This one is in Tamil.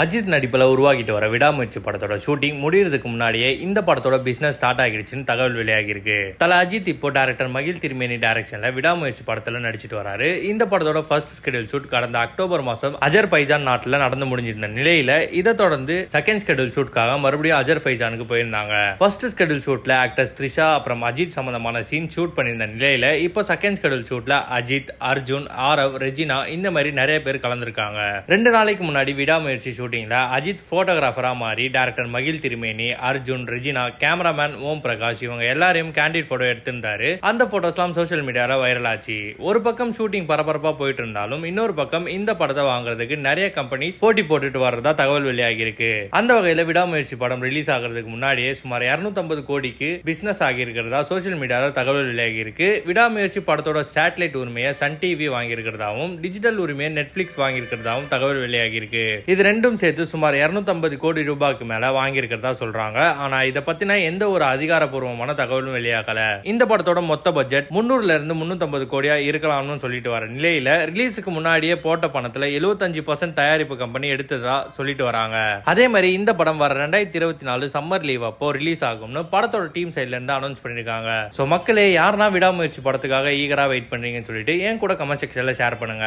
அஜித் நடிப்பில் உருவாகிட்டு வர விடாமுயற்சி படத்தோட ஷூட்டிங் முடியறதுக்கு முன்னாடியே இந்த படத்தோட பிசினஸ் ஸ்டார்ட் ஆகிடுச்சுன்னு தகவல் வெளியாகிருக்கு தல அஜித் இப்போ டேரக்டர் மகிழ் திருமேனி டைரக்ஷன்ல விடாமுயற்சி படத்துல நடிச்சிட்டு வராரு. இந்த படத்தோட ஃபர்ஸ்ட் ஸ்கெடியூல் ஷூட் கடந்த அக்டோபர் மாசம் அஜர் பைஜான் நாட்டில் நடந்து முடிஞ்சிருந்த நிலையில இதை தொடர்ந்து செகண்ட் ஸ்கெடியூல் ஷூட்காக மறுபடியும் அஜர் பைஜானுக்கு போயிருந்தாங்க. ஃபர்ஸ்ட் ஸ்கெடியூல் ஷூட்ல ஆக்டர்ஸ் த்ரிஷா அப்புறம் அஜித் சம்பந்தமான சீன் ஷூட் பண்ணியிருந்த நிலையில இப்போ செகண்ட் ஸ்கெடியூல் ஷூட்ல அஜித் அர்ஜுன் ஆரவ் ரெஜினா இந்த மாதிரி நிறைய பேர் கலந்துருக்காங்க. ரெண்டு நாளைக்கு முன்னாடி விடாமுயற்சி ஷூட்டிங்கில் அஜித் ஃபோட்டோகிராஃபராக மாறி டேரக்டர் மகிழ் திருமேனி அர்ஜுன் ரெஜினா கேமராமேன் ஓம் பிரகாஷ் இவங்க எல்லாரையும் கேண்டிட் ஃபோட்டோ எடுத்திருந்தாரு. அந்த ஃபோட்டோஸ்லாம் சோஷியல் மீடியாவில் வைரல் ஆச்சு. ஒரு பக்கம் ஷூட்டிங் பரபரப்பாக போயிட்டு இருந்தாலும் இன்னொரு பக்கம் இந்த படத்தை வாங்குறதுக்கு நிறைய கம்பெனிஸ் போட்டி போட்டுட்டு வர்றதா தகவல் வெளியாகி இருக்கு அந்த வகையில் விடாமுயற்சி படம் ரிலீஸ் ஆகிறதுக்கு முன்னாடியே சுமார் 250 கோடிக்கு பிசினஸ் ஆகியிருக்கிறதா சோஷியல் மீடியாவில் தகவல் வெளியாகி இருக்கு விடாமுயற்சி படத்தோட சேட்டலைட் உரிமையை சன் டிவி வாங்கியிருக்கிறதாவும் டிஜிட்டல் உரிமையை நெட்ஃபிளிக்ஸ் வாங்கியிருக்கிறதாவும் தகவல் வெளியாகி இருக்கு இது ரெண்டும் சேர்த்து சுமார் 250 கோடி ரூபாய்க்கு மேல வாங்கியிருக்கிறதா சொல்றாங்க. ஆனா இதை பத்தின எந்த ஒரு அதிகாரப்பூர்வமான தகவலும் வெளியாகல. இந்த படத்தோட மொத்த பட்ஜெட் முன்னூறுல இருந்து 350 கோடியா இருக்கலாம்னு சொல்லிட்டு வர நிலையில ரிலீஸுக்கு முன்னாடியே போட்ட பணத்துல 75% தயாரிப்பு கம்பெனி எடுத்ததா சொல்லிட்டு வராங்க. அதே மாதிரி இந்த படம் வர ரெண்டாயிரத்தி இருபத்தி நாலு சம்மர் லீவ் அப்போ ரிலீஸ் ஆகும்னு படத்தோட டீம் சைட்ல இருந்து அனௌன்ஸ் பண்ணிருக்காங்க. சோ மக்களே யாருன்னா விடாமுயற்சி படத்துக்காக ஈகரா வெயிட் பண்றீங்கன்னு சொல்லிட்டு என் கூட கமெண்ட் செக்ஷன்ல ஷேர் பண்ணுங்க.